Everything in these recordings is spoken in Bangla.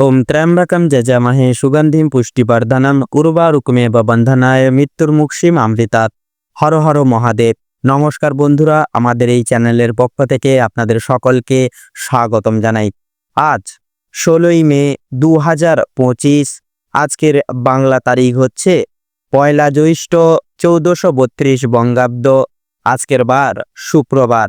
ওম ত্র্যম্বকম যজামহে সুগন্ধিম পুষ্টিবর্ধনম উর্বারুকমেব বন্ধনায় মৃত্যুর মুক্ষিম আমৃতাৎ হর হর মহাদেব নমস্কার বন্ধুরা, আমাদের এই চ্যানেলের পক্ষ থেকে আপনাদের সকলকে স্বাগতম জানাই। আজ ষোলোই মে দু হাজার পঁচিশ, আজকের বাংলা তারিখ হচ্ছে পয়লা জ্যৈষ্ঠ চৌদ্দশো বত্রিশ বঙ্গাব্দ, আজকের বার শুক্রবার।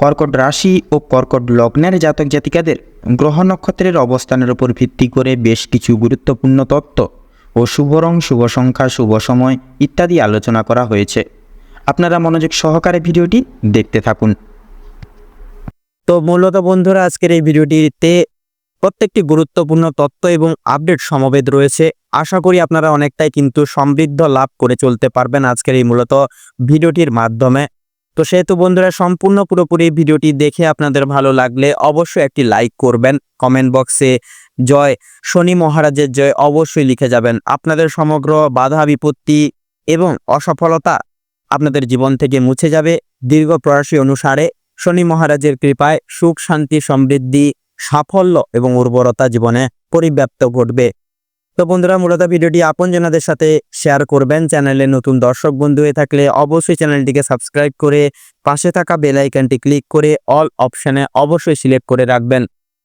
কর্কট রাশি ও কর্কট লগ্নের জাতক জাতিকাদের গ্রহ নক্ষত্রের অবস্থানের উপর ভিত্তি করে বেশ কিছু গুরুত্বপূর্ণ তত্ত্ব ও শুভ রং, শুভ সংখ্যা, শুভ সময় ইত্যাদি আলোচনা করা হয়েছে। আপনারা মনোযোগ সহকারে ভিডিওটি দেখতে থাকুন। তো মূলত বন্ধুরা, আজকের এই ভিডিওটিতে প্রত্যেকটি গুরুত্বপূর্ণ তত্ত্ব এবং আপডেট সমবেত রয়েছে। আশা করি আপনারা অনেকটাই কিন্তু সমৃদ্ধ লাভ করে চলতে পারবেন আজকের এই মূলত ভিডিওটির মাধ্যমে। তো সেহেতু বন্ধুরা, সম্পূর্ণ পুরোপুরি ভিডিওটি দেখে আপনাদের ভালো লাগলে অবশ্যই একটি লাইক করবেন। কমেন্ট বক্সে জয়, শনি মহারাজের জয় অবশ্যই লিখে যাবেন। আপনাদের সমগ্র বাধা, বিপত্তি এবং অসফলতা আপনাদের জীবন থেকে মুছে যাবে। দীর্ঘ প্রয়াসী অনুসারে শনি মহারাজের কৃপায় সুখ, শান্তি, সমৃদ্ধি, সাফল্য এবং উর্বরতা জীবনে পরিব্যাপ্ত ঘটবে। তো বন্ধুরা, মূলত ভিডিওটি আপনজনাদের সাথে শেয়ার করবেন। চ্যানেলে নতুন দর্শক বন্ধু হয়ে থাকলে অবশ্যই চ্যানেলটিকে সাবস্ক্রাইব করে পাশে থাকা বেল আইকনটি ক্লিক করে অল অপশনে অবশ্যই সিলেক্ট করে রাখবেন।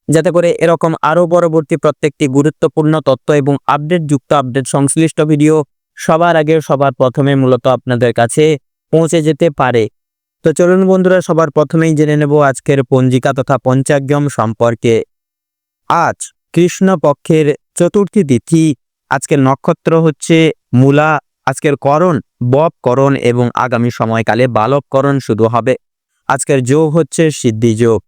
যাতে করে এরকম আরও পরবর্তী প্রত্যেকটি গুরুত্বপূর্ণ তথ্য এবং আপডেট যুক্ত আপডেট সংশ্লিষ্ট ভিডিও সবার আগে সবার প্রথমে মূলত আপনাদের কাছে পৌঁছে যেতে পারে। তো চলুন বন্ধুরা, সবার প্রথমেই জেনে নেব আজকের পঞ্জিকা তথা পঞ্চাগ্যম সম্পর্কে। আজ কৃষ্ণ পক্ষের চতুর্থী তিথি, আজকের নক্ষত্র হচ্ছে মূলা, আজকের করণ বব করণ এবং আগামী সময়কালে বালক করণ শুরু হবে। আজকের যোগ হচ্ছে সিদ্ধি যোগ।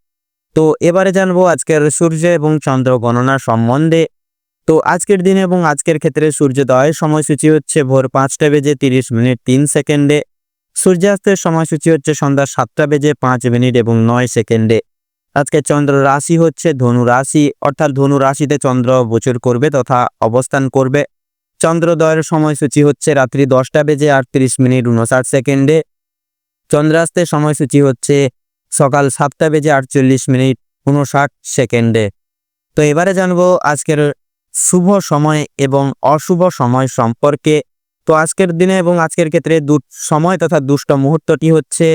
তো এবারে জানব আজকের সূর্য এবং চন্দ্র গণনা সম্বন্ধে। তো আজকের দিনে এবং আজকের ক্ষেত্রে সূর্যোদয়ের সময়সূচি হচ্ছে ভোর পাঁচটা বেজে তিরিশ মিনিট তিন সেকেন্ডে। সূর্যাস্তের সময়সূচি হচ্ছে সন্ধ্যা সাতটা বেজে পাঁচ মিনিট এবং নয় সেকেন্ডে। আজকে চন্দ্র রাশি হচ্ছে ধনু রাশি, অর্থাৎ ধনু রাশিতে চন্দ্র গোচর করবে তথা অবস্থান করবে। চন্দ্রোদয়ের সময়সূচি হচ্ছে রাত্রি দশটা বেজে আটত্রিশ মিনিট উনষাট সেকেন্ডে। চন্দ্রাস্তের সময়সূচি হচ্ছে সকাল সাতটা বেজে আটচল্লিশ মিনিট উনষাট সেকেন্ডে। তো এবারে জানব আজকের শুভ সময় এবং অশুভ সময় সম্পর্কে। তো আজকের দিনে এবং আজকের ক্ষেত্রে দু সময় তথা দুষ্ট মুহূর্তটি হচ্ছে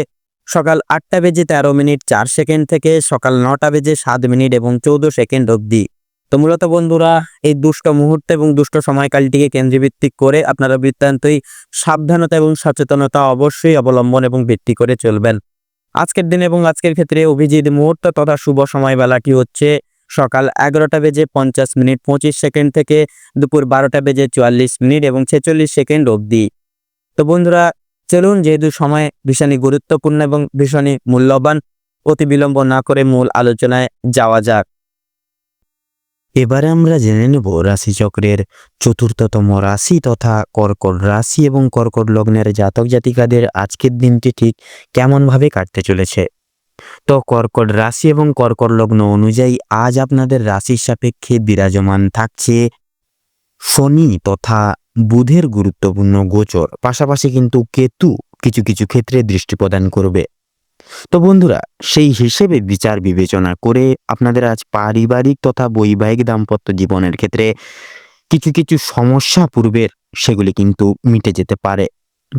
সকাল আটটা বেজে তেরো মিনিট চার সেকেন্ড থেকে সকাল নটা বেজে সাত মিনিট এবং চৌদ্দ সেকেন্ড অবধি। তো মূলত বন্ধুরা, এই দুষ্ট মুহূর্ত এবং দুষ্ট সময়কালটিকে কেন্দ্রভিত্তিক করে আপনারা বৃত্তান্তই সাবধানতা এবং সচেতনতা অবশ্যই অবলম্বন এবং ভিত্তি করে চলবেন। আজকের দিন এবং আজকের ক্ষেত্রে অভিজিৎ মুহূর্ত তথা শুভ সময়বেলাটি হচ্ছে? সকাল এগারোটা বেজে পঞ্চাশ মিনিট পঁচিশ সেকেন্ড থেকে দুপুর বারোটা বেজে চুয়াল্লিশ মিনিট এবং ছেচল্লিশ সেকেন্ড অবধি। তো বন্ধুরা চলুন যেহেতু সময় ভীষণই গুরুত্বপূর্ণ এবং ভীষণই মূল্যবান, অতি বিলম্ব না করে মূল আলোচনায় যাওয়া যাক। এবারে আমরা জেনে নেব রাশিচক্রের চতুর্থতম রাশি তথা কর্কট রাশি এবং কর্কট লগ্নের জাতক জাতিকাদের আজকের দিনটি ঠিক কেমনভাবে কাটতে চলেছে। তো কর্কট রাশি এবং কর্কট লগ্ন অনুযায়ী আজ আপনাদের রাশির সাপেক্ষে বিরাজমান থাকছে শনি তথা বুধের গুরুত্বপূর্ণ গোচর, পাশাপাশি কিন্তু কেতু কিছু কিছু ক্ষেত্রে দৃষ্টি প্রদান করবে। তো বন্ধুরা, সেই হিসেবে বিচার বিবেচনা করে আপনাদের আজ পারিবারিক তথা বৈবাহিক দাম্পত্য জীবনের ক্ষেত্রে কিছু কিছু সমস্যা পূর্বের, সেগুলি কিন্তু মিটে যেতে পারে।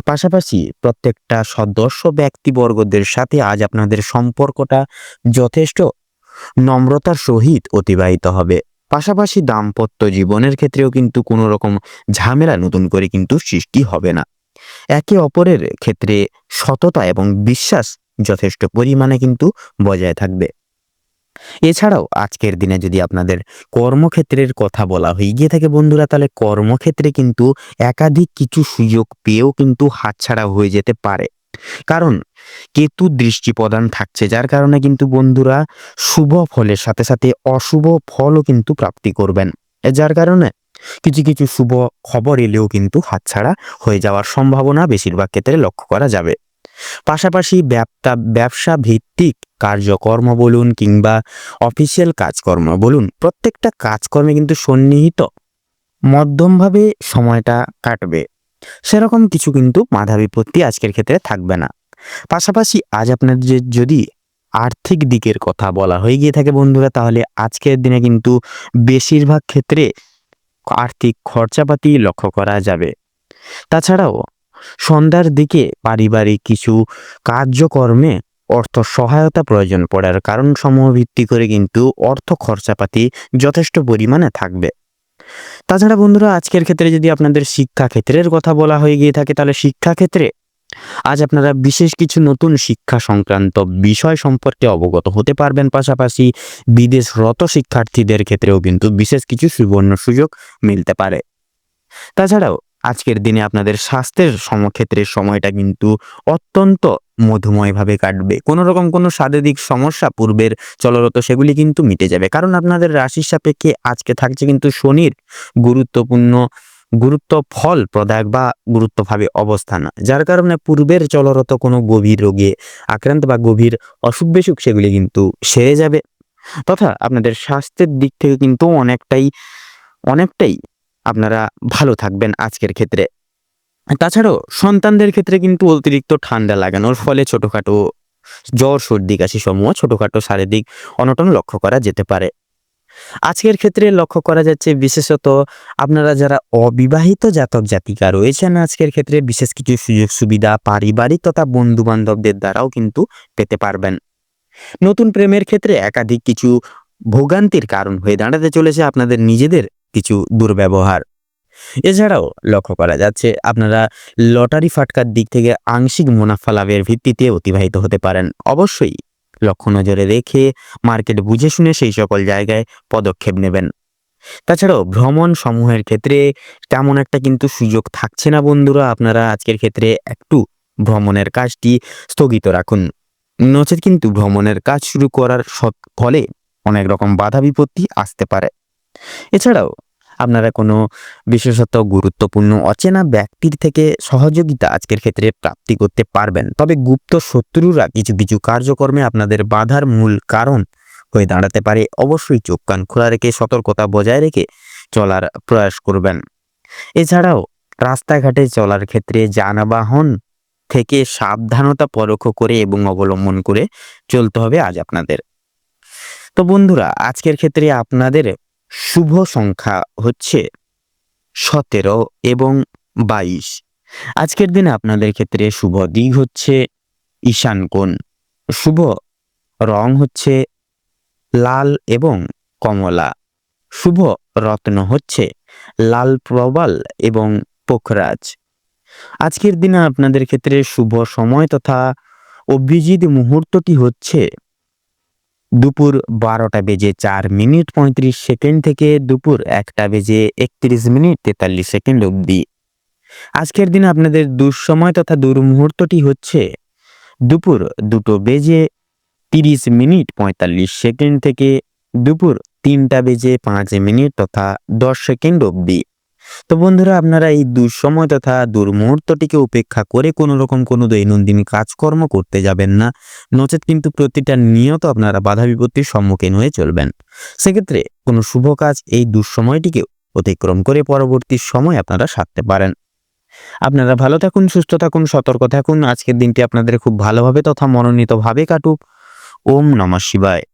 পাশাপাশি প্রত্যেকটা সদস্য ব্যক্তিবর্গদের সাথে আজ আপনাদের সম্পর্কটা যথেষ্ট নম্রতার সহিত অতিবাহিত হবে। পাশাপাশি দাম্পত্য জীবনের ক্ষেত্রেও কিন্তু কোনো রকম ঝামেলা নতুন করে কিন্তু সৃষ্টি হবে না। একে অপরের ক্ষেত্রে সততা এবং বিশ্বাস যথেষ্ট পরিমাণে কিন্তু বজায় থাকবে। এছাড়াও আজকের দিনে যদি আপনাদের কর্মক্ষেত্রের কথা বলা হয়ে গিয়ে থাকে বন্ধুরা, তাহলে কর্মক্ষেত্রে কিন্তু একাধিক কিছু সুযোগ পেয়েও কিন্তু হাতছাড়া হয়ে যেতে পারে। কারণ কেতু দৃষ্টি প্রদান থাকছে, যার কারণে কিন্তু বন্ধুরা শুভ ফলের সাথে সাথে অশুভ ফলও কিন্তু প্রাপ্তি করবেন। যার কারণে কিছু কিছু শুভ খবর এলেও কিন্তু হাতছাড়া হয়ে যাওয়ার সম্ভাবনা বেশিরভাগ ক্ষেত্রে লক্ষ্য করা যাবে। পাশাপাশি ব্যবসা ব্যবসা ভিত্তিক কার্যকর্ম বলুন কিংবা অফিসিয়াল কাজকর্ম বলুন, প্রত্যেকটা কাজকর্মে কিন্তু সন্নিহিত, মধ্যমভাবে সময়টা কাটবে। সেরকম কিছু কিন্তু বাধা বিপত্তি আজকের ক্ষেত্রে থাকবে না। পাশাপাশি আজ আপনাদের যে যদি আর্থিক দিকের কথা বলা হয়ে গিয়ে থাকে বন্ধুরা, তাহলে আজকের দিনে কিন্তু বেশিরভাগ ক্ষেত্রে আর্থিক খরচাপাতি লক্ষ্য করা যাবে। তাছাড়াও সন্ধ্যার দিকে পারিবারিক কিছু কার্যকর্মে অর্থ সহায়তা প্রয়োজন পড়ার কারণ সমূহ ভিত্তি করে কিন্তু অর্থ খরচাপাতি যথেষ্ট পরিমাণে থাকবে। তাছাড়া বন্ধুরা, আজকের ক্ষেত্রে যদি আপনাদের শিক্ষা ক্ষেত্রের কথা বলা হয়ে গিয়ে থাকে, তাহলে শিক্ষা ক্ষেত্রে আজ আপনারা বিশেষ কিছু নতুন শিক্ষা সংক্রান্ত বিষয় সম্পর্কে অবগত হতে পারবেন। পাশাপাশি বিদেশরত শিক্ষার্থীদের ক্ষেত্রেও কিন্তু বিশেষ কিছু সুবর্ণ সুযোগ মিলতে পারে। তাছাড়াও আজকের দিনে আপনাদের স্বাস্থ্যের সমক্ষেত্রের সময়টা কিন্তু অত্যন্ত মধুময়ভাবে কাটবে। কোনো রকম কোনো শারীরিক সমস্যা পূর্বের চলরত সেগুলি কিন্তু মিটে যাবে। কারণ আপনাদের রাশির সাপেক্ষে আজকে থাকছে কিন্তু শনির গুরুত্বপূর্ণ, গুরুত্ব ফল প্রদায়ক বা গুরুত্বভাবে অবস্থান। যার কারণে পূর্বের চলরত কোনো গভীর রোগে আক্রান্ত বা গভীর অসুখ বিসুখ সেগুলি কিন্তু সেরে যাবে। তথা আপনাদের স্বাস্থ্যের দিক থেকে কিন্তু অনেকটাই অনেকটাই আপনারা ভালো থাকবেন আজকের ক্ষেত্রে। তাছাড়াও সন্তানদের ক্ষেত্রে কিন্তু অতিরিক্ত ঠান্ডা লাগানোর ফলে ছোটোখাটো জ্বর, সর্দি, কাশি সমূহ ছোটোখাটো শারীরিক অনটন লক্ষ্য করা যেতে পারে। আজকের ক্ষেত্রে লক্ষ্য করা যাচ্ছে বিশেষত আপনারা যারা অবিবাহিত জাতক জাতিকা রয়েছেন আজকের ক্ষেত্রে বিশেষ কিছু সুযোগ সুবিধা পারিবারিক তথা বন্ধু বান্ধবদের দ্বারাও কিন্তু পেতে পারবেন। নতুন প্রেমের ক্ষেত্রে একাধিক কিছু ভোগান্তির কারণ হয়ে দাঁড়াতে চলেছে আপনাদের নিজেদের কিছু দুর্ব্যবহার। এছাড়াও লক্ষ্য করা যাচ্ছে, আপনারা লটারি ফাটকার দিক থেকে আংশিক মুনাফা লাভের ভিত্তিতে অতিবাহিত হতে পারেন। অবশ্যই লক্ষ্য নজরে রেখে মার্কেট বুঝে শুনে সেই সকল জায়গায় পদক্ষেপ নেবেন। তাছাড়াও ভ্রমণ সমূহের ক্ষেত্রে তেমন একটা কিন্তু সুযোগ থাকছে না বন্ধুরা, আপনারা আজকের ক্ষেত্রে একটু ভ্রমণের কাজটি স্থগিত রাখুন। নচেত কিন্তু ভ্রমণের কাজ শুরু করার ফলে অনেক রকম বাধা বিপত্তি আসতে পারে। এছাড়াও আপনারা কোনো বিশেষত গুরুত্বপূর্ণ অচেনা ব্যক্তির থেকে সহযোগিতা আজকের ক্ষেত্রে প্রাপ্তি করতে পারবেন। তবে গুপ্ত শত্রুরা কিছু কিছু কার্যকর্মে আপনাদের বাধার মূল কারণ হয়ে দাঁড়াতে পারে। অবশ্যই চোখ, কান খোলা রেখে, সতর্কতা বজায় রেখে চলার প্রয়াস করবেন। এছাড়াও রাস্তাঘাটে চলার ক্ষেত্রে যানবাহন থেকে সাবধানতা পরোক্ষ করে এবং অবলম্বন করে চলতে হবে আজ আপনাদের। তো বন্ধুরা, আজকের ক্ষেত্রে আপনাদের শুভ সংখ্যা হচ্ছে সতেরো এবং বাইশ। আজকের দিনে আপনাদের ক্ষেত্রে শুভ দিক হচ্ছে ঈশান কোণ। শুভ রং হচ্ছে লাল এবং কমলা। শুভ রত্ন হচ্ছে লাল প্রবাল এবং পোখরাজ। আজকের দিনে আপনাদের ক্ষেত্রে শুভ সময় তথা অভিজিৎ মুহূর্তটি হচ্ছে দুপুর বারোটা বেজে চার মিনিট পঁয়ত্রিশ সেকেন্ড থেকে দুপুর একটা বেজে একত্রিশ মিনিট তেতাল্লিশ সেকেন্ড অবধি। আজকের দিনে আপনাদের দুঃসময় তথা দুর্মুহূর্তটি হচ্ছে দুপুর দুটো বেজে তিরিশ মিনিট পঁয়তাল্লিশ সেকেন্ড থেকে দুপুর তিনটা বেজে পাঁচ মিনিট তথা দশ সেকেন্ড অবধি। তো বন্ধুরা, আপনারা এই দুঃসময় তথা দুর্মুহূর্তটিকে উপেক্ষা করে কোনো রকম কোনো দৈনন্দিন কাজকর্ম করতে যাবেন না। নচেত কিন্তু প্রতিটা নিয়ত আপনারা বাধা বিপত্তির সম্মুখীন হয়ে চলবেন। সেক্ষেত্রে কোনো শুভ কাজ এই দুঃসময়টিকে অতিক্রম করে পরবর্তী সময় আপনারা সারতে পারেন। আপনারা ভালো থাকুন, সুস্থ থাকুন, সতর্ক থাকুন। আজকের দিনটি আপনাদের খুব ভালোভাবে তথা মনোনীতভাবে কাটুক। ওম নমঃ শিবায়।